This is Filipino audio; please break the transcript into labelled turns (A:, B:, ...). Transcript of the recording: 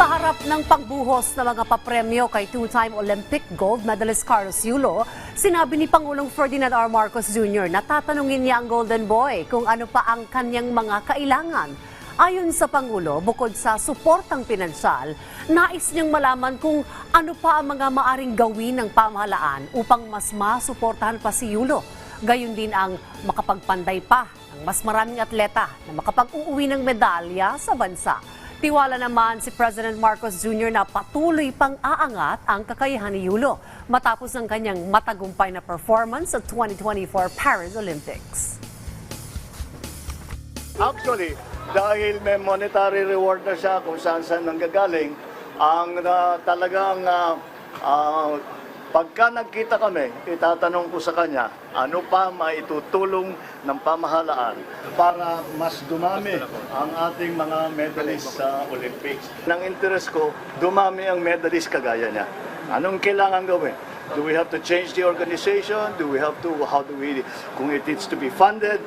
A: Sa harap ng pagbuhos ng mga papremyo kay two-time Olympic gold medalist Carlos Yulo, sinabi ni Pangulong Ferdinand R. Marcos Jr. na tatanungin niya ang Golden Boy kung ano pa ang kanyang mga kailangan. Ayon sa Pangulo, bukod sa suportang pinansyal, nais niyang malaman kung ano pa ang mga maaring gawin ng pamahalaan upang mas masuportahan pa si Yulo. Gayon din ang makapagpanday pa ng mas maraming atleta na makapag-uuwi ng medalya sa bansa. Tiwala naman si President Marcos Jr. na patuloy pang aangat ang kakayahan ni Yulo matapos ng kanyang matagumpay na performance sa 2024 Paris Olympics.
B: Actually, dahil may monetary reward na siya kung saan saan nanggagaling, ang ah, talagang ah, ah, pagka nagkita kami, itatanong ko sa kanya, ano pa maitutulong ng pamahalaan para mas dumami ang ating mga medalist sa Olympics. Nang interest ko, dumami ang medalist kagaya niya. Anong kailangan gawin? Do we have to change the organization? Do we have to, how do we, kung it needs to be funded?